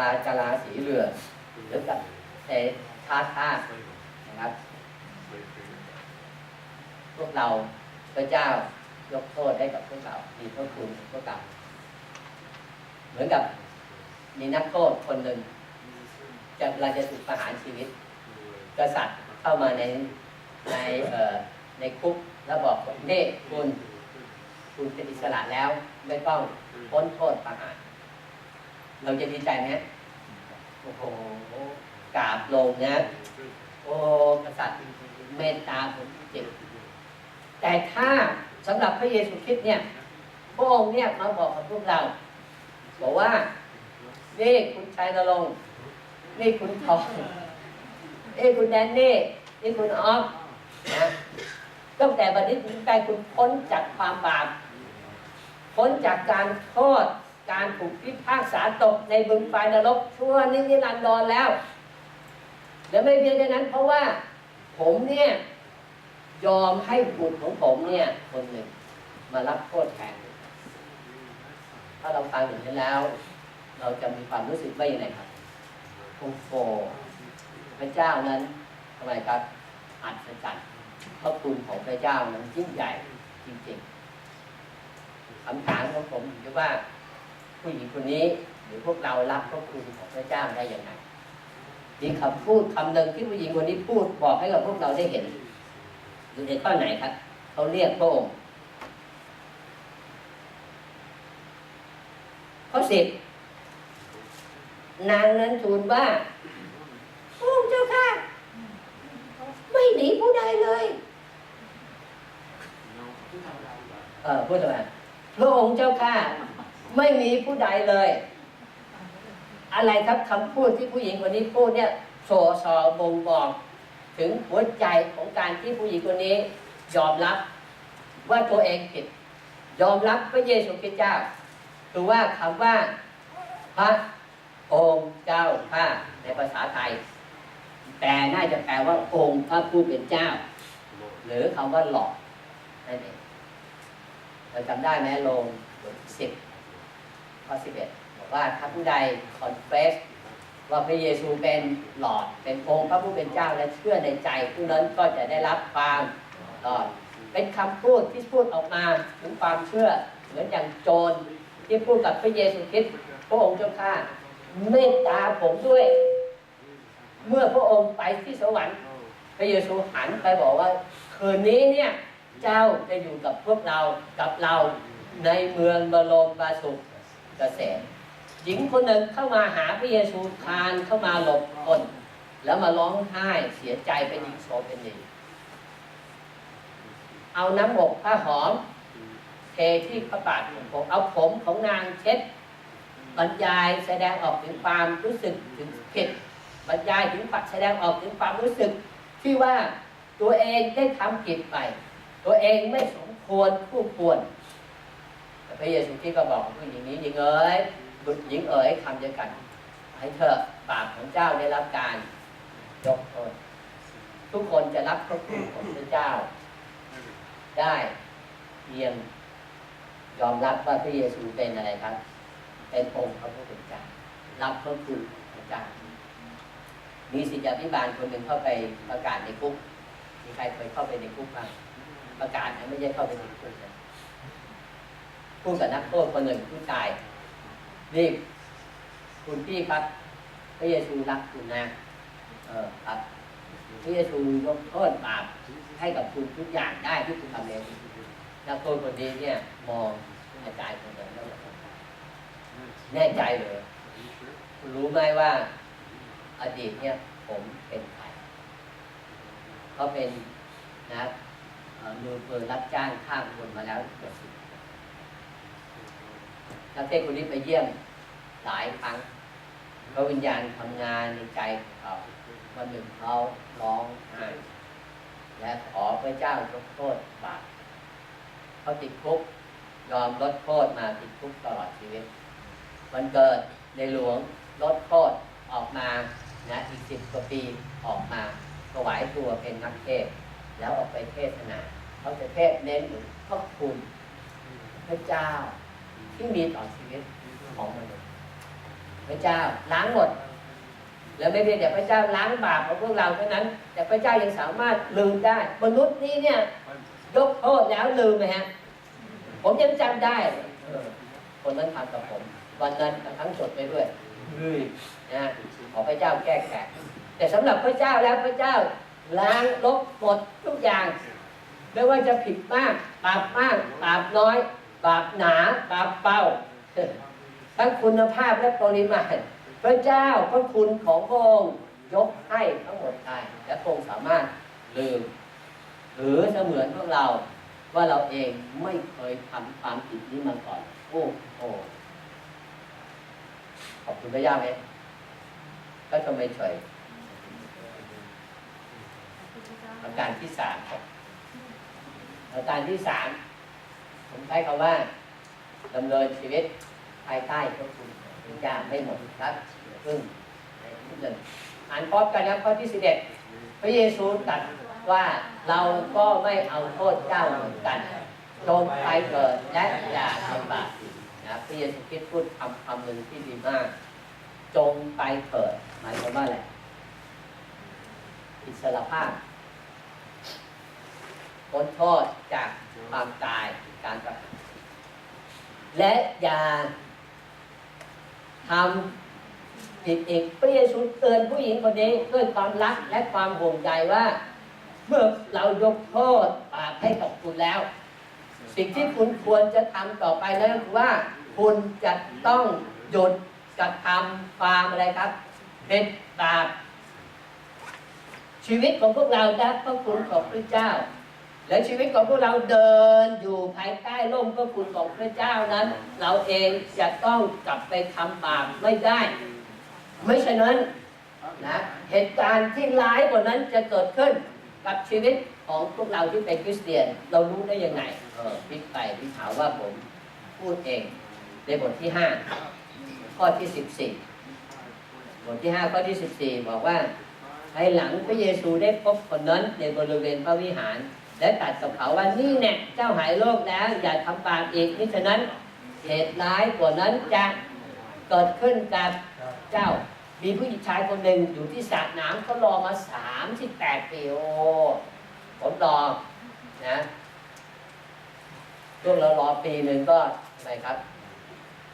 ลากลาสีเหลืองหรือกับเทท่าท่านะครับ พวกเราพระเจ้ายกโทษให้กับพวกเรา มีพระคุณพวกเราเหมือนกับมีนักโทษคนหนึ่งจะเราจะถูกประหารชีวิต กษัตริย์เข้ามาในในเอ่อในคุกแล้วบอกว่านี่คุณ คุณเป็นอิสระแล้ว ไม่ต้องพ้นโทษประหาร เราจะดีใจไหมโอ้โหกราบลงนะโอ้กษัตริย์เมตตาผมจริงแต่ถ้าสำหรับพระเยซูคริสต์เนี่ยพระองค์เนี่ยมาบอกกับพวกเรา บอกว่า นี่คุณชายนรงนี่คุณทองนี่คุณแดนนี่นี่คุณออฟนะตั้งแต่บัดนี้ถึงไปคุณพ้นจากความบาปพ้นจากการโทษ การถูกพิพากษาตกในบึงไฟนรกชั่วนิรันดรแล้ว และไม่เพียงแค่นั้น เพราะว่าผมเนี่ยยอมให้บุตรของผมเนี่ยคนหนึ่งมารับโทษแทนถ้าเราฟังอย่างนี้แล้ว เราจะมีความรู้สึกว่าอย่างไรครับโอ้โหพระเจ้านั้นทำไมครับอัศจรรย์พระคุณของพระเจ้านั้นยิ่งใหญ่จริงๆคำถามของผมคือว่า ผู้หญิงคนนี้หรือพวกเรารับพระคุณของพระเจ้าได้อย่างไรมีคำพูดคำหนึ่งที่ผู้หญิงคนนี้พูดบอกให้กับพวกเราได้เห็นอยู่ในข้อไหนครับเขาเรียกพระองค์ข้อสิบนางนั้นทูลว่าพระองค์เจ้าค่ะ ไม่หนีผู้ใดเลยเออพูดทำไมพระองค์เจ้าค่ะ ไม่มีผู้ใดเลย อะไรครับคำพูดที่ผู้หญิงคนนี้พูดเนี่ยโสสอบ่งบอกถึงหัวใจของการที่ผู้หญิงคนนี้ ยอมรับว่าตัวเองผิด ยอมรับพระเยซูคริสต์เจ้าคือว่าคำว่าพระองค์เจ้าข้าในภาษาไทย แต่น่าจะแปลว่าองค์พระผู้เป็นเจ้า หรือคำว่าหลอกนั่นเองเราจำได้ไหมลงบทสิบ ข้อสิบอกว่าถ้าผู้ใดคอนเฟสว่าพระเยซูเป็นหลอดเป็นองค์พระผู้เป็นเจ้าและเชื่อในใจผู้นั้นก็จะได้รับความหลอด เป็นคำพูดที่พูดออกมาถึงความเชื่อเหมือนอย่างโจรที่พูดกับพระเยซูคริสต์พระองค์เจ้าข้าเมตตาผมด้วย เมื่อพระองค์ไปที่สวรรค์พระเยซูหันไปบอกว่าคืนนี้เนี่ยเจ้าจะอยู่กับพวกเรากับเราในเมืองบรมบาสุข เกษมหญิงคนหนึ่งเข้ามาหาพระเยซูคลานเข้ามาหลบคน แล้วมาร้องไห้เสียใจเป็นหญิงโสเป็นดีเอาน้ำอบผ้าหอม เทที่พระบาทของผมเอาผมของนางเช็ดบรรยายแสดงออกถึงความรู้สึกถึงผิดบรรยายถึงปัดแสดงออกถึงความรู้สึก ที่ว่าตัวเองได้ทำผิดไป ตัวเองไม่สมควรผู้ควร พระเยซูคริสต์ก็บอกผู้หญิงนี้หญิงเอ๋ยบุตรหญิงเอ๋ยคำเดียวกัน ให้เธอบาปของเจ้าได้รับการยกโทษทุกคนจะรับพระคุณของพระเจ้า ได้เพียงยอมรับว่าพระเยซูเป็นอะไรครับ เป็นองค์พระผู้เป็นเจ้ารับพระคุณของพระเจ้ามีศิษยาพิบาลคนหนึ่งเข้าไปประกาศในคุกมีใครเคยเข้าไปในคุกบ้างประกาศนะไม่ใช่เข้าไปในคุกนะ พูดกับนักโทษคนหนึ่งผู้ชายนี่คุณพี่ครับพระเยซูรักคุณนะเออครับพระเยซูยกโทษบาปให้กับคุณทุกอย่างได้ที่คุณทำเองนักโทษคนนี้เนี่ยมองอาจารย์คนนั้นแล้วแน่ใจเลยคุณรู้ไหมว่า อดีตเนี่ย ผมเป็นใครเขาเป็นนะมือปืนรับจ้างฆ่าคนมาแล้วเกือบสิบ นักเทศคนนี้ไปเยี่ยมหลายครั้งพระวิญญาณทำงานในใจของเขาวันหนึ่งเขาร้องไห้และขอพระเจ้ายกโทษบาปเขาติดคุกยอมลดโทษมาติดคุกตลอดชีวิตวันเกิดในหลวงลดโทษออกมานะอีกสิบกว่าปีออกมาถวายตัวเป็นนักเทศ แล้วออกไปเทศนาเขาจะเทศเน้นถึงพระคุณพระเจ้า ที่มีต่อชีวิตของมนุษย์พระเจ้าล้างหมด แล้วไม่เพียงแต่พระเจ้าล้างบาปของพวกเราเท่านั้น แต่พระเจ้ายังสามารถลืมได้ มนุษย์นี้เนี่ยยกโทษแล้วลืมไหมฮะ ผมยังจำได้ คนนั้นทำกับผม วันนั้นทั้งสดไปด้วยนะขอพระเจ้าแก้แค้นแต่สำหรับพระเจ้าแล้วพระเจ้าล้างลบหมดทุกอย่าง ไม่ว่าจะผิดมากบาปมากบาปน้อย บาปหนาบาปเบาทั้งคุณภาพและปริมาณพระเจ้าพระคุณของพระองค์ยกให้ทั้งหมดได้และพระองค์สามารถลืม หรือเสมือนพวกเราว่าเราเองไม่เคยทำความผิดนี้มาก่อน โอ้โหขอบคุณพระเจ้าไหมก็ทำไมเฉยประการที่สามครับประการที่สาม ผมใช้คำว่าดำเนินชีวิตภายใต้พระคุณของพระไม่หมดครับซึ่งในที่หนึ่งอ่านพร้อมกันนะครับข้อที่สิบเอ็ดพระเยซูตรัสว่าเราก็ไม่เอาโทษเจ้าเหมือนกันจงไปเกิดและอย่าทำบาปนะพระเยซูคริสต์พูดคำคำหนึ่งที่ดีมาก จงไปเกิดหมายความว่าอะไรอิสรภาพพ้นโทษจากความตาย การประหารและอย่าทำผิดอีกพระเยซูเตือนผู้หญิงคนนี้ด้วยความรักและความห่วงใยว่า เมื่อเรายกโทษบาปให้กับคุณแล้ว สิ่งที่คุณควรจะทำต่อไปนั่นคือว่า คุณจะต้องหยุดกระทำความอะไรครับเป็นบาปชีวิตของพวกเราได้พระคุณของพระเจ้า และชีวิตของพวกเราเดินอยู่ภายใต้ร่มพระคุณของพระเจ้านั้น เราเองจะต้องกลับไปทำบาปไม่ได้ ไม่ฉะนั้นนะเหตุการณ์ที่ร้ายกว่านั้นจะเกิดขึ้นกับชีวิตของพวกเราที่เป็นคริสเตียน เรารู้ได้ยังไงเออพี่ไปพี่ถามว่าผมพูดเองในบทที่ห้าข้อที่สิบสี่บทที่ห้าข้อที่สิบสี่บอกว่าภายหลังพระเยซูได้พบคนนั้นในบริเวณพระวิหาร และตัดกับเขาว่านี่แน่เจ้าหายโรคแล้ว อย่าทำบาปอีกนี่ฉะนั้นเหตุร้ายกว่านั้นจะเกิดขึ้นกับเจ้า มีผู้หญิงชายคนหนึ่งอยู่ที่สระน้ำเขารอมาสามสิบแปดปีโอ้ผมรอนะช่วงเรารอปีหนึ่งก็อะไรครับ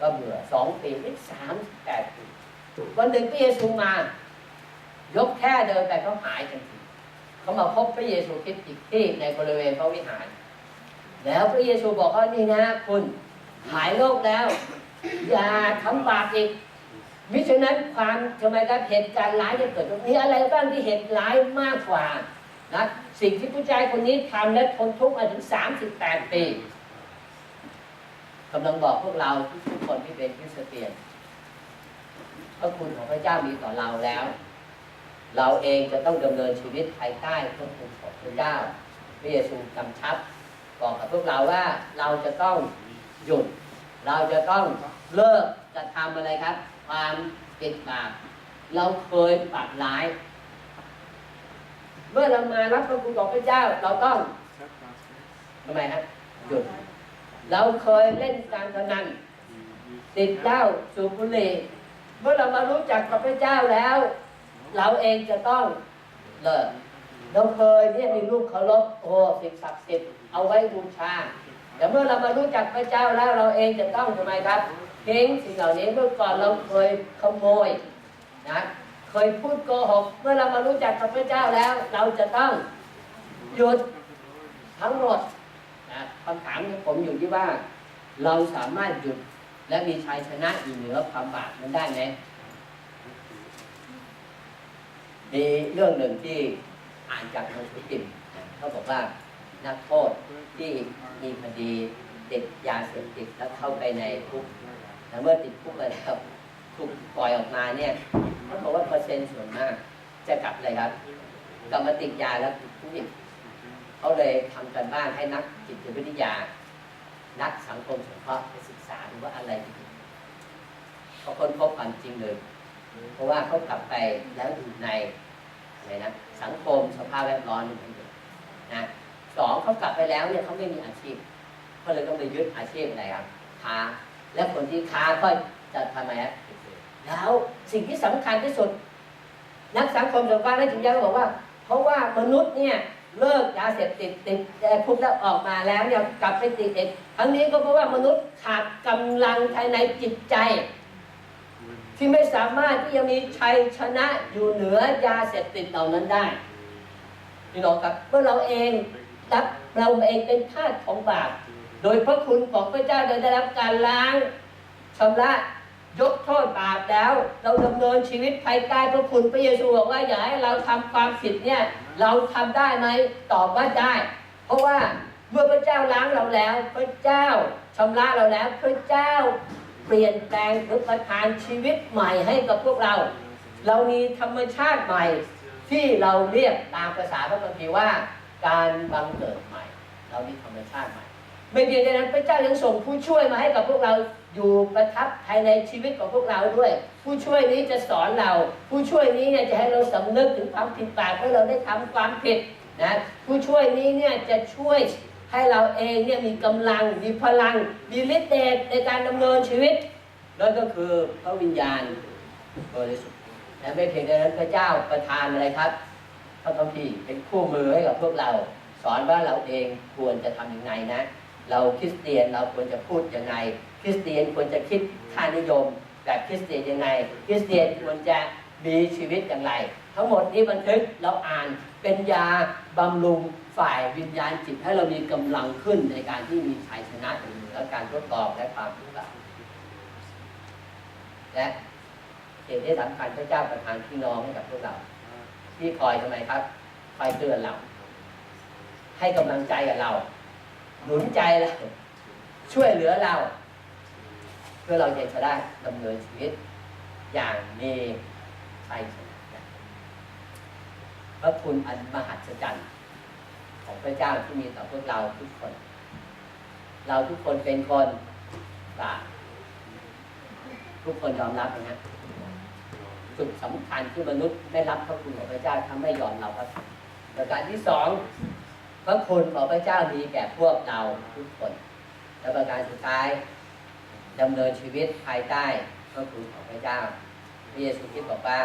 ก็เบื่อสองปีนี่สามสิบแปดปีวันหนึ่งพระเยซูมา ยกแค่เดินแต่เขาหายทันที เขามาพบพระเยซูคริสต์อีกที่ในบริเวณพระวิหาร แล้วพระเยซูบอกว่านี่นะคุณหายโรคแล้ว อย่าทำบาปอีกมิฉะนั้นความทำไมครับเหตุการณ์ร้ายจะเกิดขึ้นมีอะไรบ้างที่เหตุร้ายมากกว่านะสิ่งที่ผู้ชายคนนี้ทำและทนทุกข์มาถึง 38 ปีกำลังบอกพวกเราทุกคนที่เป็นคริสเตียนพระคุณของพระเจ้ามีต่อเราแล้ว เราเองจะต้องดำเนินชีวิตภายใต้พระคุณของพระเจ้าพระเยซูกำชับบอกกับพวกเราว่าเราจะต้องหยุด เราจะต้องเลิกจะทำอะไรครับ ความผิดบาปเราเคยปากร้าย เมื่อเรามารับพระคุณของพระเจ้า เราต้องทำไมครับหยุด เราเคยเล่นการพนันติดเหล้าสูบบุหรี่เมื่อเรามารู้จักกับพระเจ้าแล้ว เราเองจะต้องเลิกเราเคยเนี่มีลูกเคารพโอ้สิ่งศักดิ์สิทธิ์เอาไว้บูชาแต่เมื่อเรามารู้จักพระเจ้าแล้วเราเองจะต้องทำไมครับทิ้งสิ่งเหล่านี้เมื่อก่อนเราเคยขโมยนะเคยพูดโกหก เมื่อเรามารู้จักพระเจ้าแล้ว เราจะต้องหยุดทั้งหมดนะคำถามของผมอยู่ที่ว่า เราสามารถหยุดและมีชัยชนะอยู่เหนือความบาปนั้นได้ไหม มีเรื่องหนึ่งที่อ่านจากหนังสือพิมพ์นะเขาบอกว่านักโทษที่มีคดีติดยาเสพติดแล้วเข้าไปในคุกแต่เมื่อติดคุกไปแล้วถูกปล่อยออกมาเนี่ยเขาบอกว่าเปอร์เซ็นต์ส่วนมาก จะกลับเลยครับกลับมาติดยาแล้วติดคุกอีกเขาเลยทำกันบ้านให้นักจิตวิทยา นักสังคมสงเคราะห์ไปศึกษาดูว่าอะไรเขาค้นพบความจริงเลย เพราะว่าเขากลับไปแล้วอยู่ในอะไรนะสังคมสภาพแวดล้อมนี่นะสองเขากลับไปแล้วเนี่ยเขาไม่มีอาชีพเขาเลยต้องไปยึดอาชีพอะไรครับค้า และคนที่ค้าก็จะทำไมฮะแล้วสิ่งที่สำคัญที่สุด นักสังคมสงเคราะห์และจิตวิทยาบอกว่า เพราะว่ามนุษย์เนี่ยเลิกยาเสพติดติดแต่คุกแล้วออกมาแล้วเนี่ยกลับไปติดเองทั้งนี้ก็เพราะว่ามนุษย์ขาดกำลังภายในจิตใจ ที่ไม่สามารถที่จะมีชัยชนะอยู่เหนือยาเสพติดเหล่านั้นได้พี่น้องครับเมื่อเราเองรับเราเองเป็นทาสของบาปโดยพระคุณของพระเจ้าโดยได้รับการล้างชำระยกโทษบาปแล้ว เราดำเนินชีวิตภายใต้พระคุณพระเยซูบอกว่าอย่าให้เราทำความผิดเนี่ยเราทำได้ไหมตอบว่าได้ เพราะว่าเมื่อพระเจ้าล้างเราแล้ว พระเจ้าชำระเราแล้ว พระเจ้า เปลี่ยนแปลงหรือประทานชีวิตใหม่ให้กับพวกเรา เรามีธรรมชาติใหม่ ที่เราเรียกตามภาษาพระคัมภีร์ว่า การบังเกิดใหม่ เรามีธรรมชาติใหม่ ไม่เพียงแค่นั้นพระเจ้ายังส่งผู้ช่วยมาให้กับพวกเราอยู่ประทับภายในชีวิตของพวกเราด้วย ผู้ช่วยนี้จะสอนเรา ผู้ช่วยนี้เนี่ยจะให้เราสำนึกถึงความผิดบาปเมื่อเราได้ทำความผิดนะผู้ช่วยนี้เนี่ยจะช่วย ให้เราเองเนี่ยมีกำลัง มีพลัง มีฤทธิ์เดชในการดำเนินชีวิตนั่นก็คือพระวิญญาณบริสุทธิ์และไม่เพียงแต่นั้นพระเจ้าประทานอะไรครับพระคัมภีร์เป็นคู่มือให้กับพวกเรา สอนว่าเราเองควรจะทำยังไงนะ เราคริสเตียนเราควรจะพูดยังไง คริสเตียนควรจะคิดค่านิยม แบบคริสเตียนยังไง คริสเตียนควรจะมีชีวิตอย่างไร ทั้งหมดนี้บันทึกเราอ่าน เป็นยาบำรุงฝ่ายวิญญาณจิตให้เรามีกำลังขึ้นในการที่มีชัยชนะเหนือการทดลองและความทุกข์บาและสิ่งที่สำคัญพระเจ้าประทานพี่น้องให้กับพวกเรา ที่คอยทำไมครับ คอยเตือนเรา ให้กำลังใจกับเรา หนุนใจเรา ช่วยเหลือเรา เพื่อเราจะได้ดำเนินชีวิต อย่างมีชัยชนะ ระคุณอันมหัศจรรย์ของพระเจ้าที่มีต่อพวกเราทุกคน เราทุกคนเป็นคนบาปทุกคนยอมรับนะจุดสำคัญที่มนุษย์ได้รับพระคุณของพระเจ้าถ้าไม่ยอมรับพระคุณประการที่สองพระคุณของพระเจ้ามีแก่พวกเราทุกคน และประการสุดท้ายดำเนินชีวิตภายใต้พระคุณของพระเจ้าพระเยซูคริสต์บอกว่า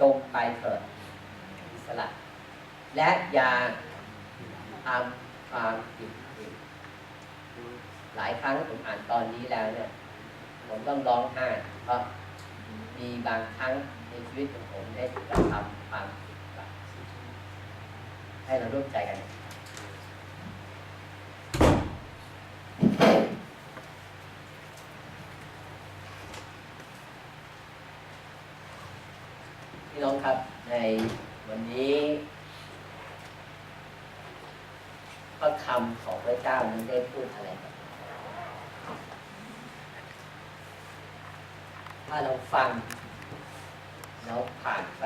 จงไปเถิด อิสระและยาทำความผิดอีหลายครั้งผมอ่านตอนนี้แล้วเนี่ย ผมต้องร้องไห้เพราะมีบางครั้งในชีวิตของผมได้กระทำความผิดบาให้เราร่วมใจกันพี่น้องครับใน วันนี้พระคำของพระเจ้านั้นได้พูดอะไรกับถ้าเราฟังแล้วผ่านไป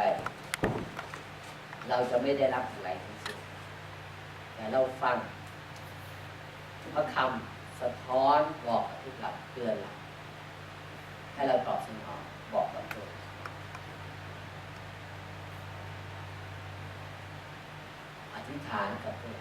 เราจะไม่ได้รับอะไรทั้งสิ้นแต่เราฟังพระคำสะท้อนบอกกับทุกเราเตือนเราให้เราตอบสนองบอกกับตัวอธิษ ฐานกับตัว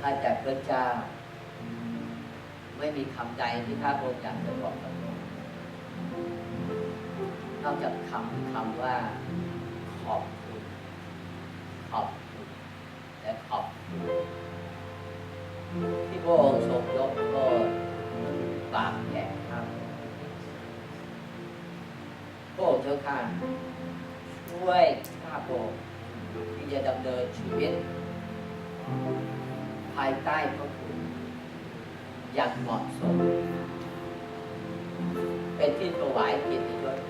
ถ้าจากพระเจ้า ไม่มีคำใดที่พระองค์อยากจะบอกกับ นอกจากคำคำว่าขอบคุณขอบคุณและขอบคุณที่พระองค์ทรงยกโทษบาปแก่ข้าพระองค์พระองค์เจ้าข้าช่วยข้าพระองค์ที่จะดำเนินชีวิต ภายใต้พระคุณอย่างเหมาะสม เป็นที่ถวายเกียรติยศแด่พระองค์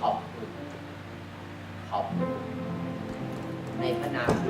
ขอบคุณ ขอบคุณในพระนาม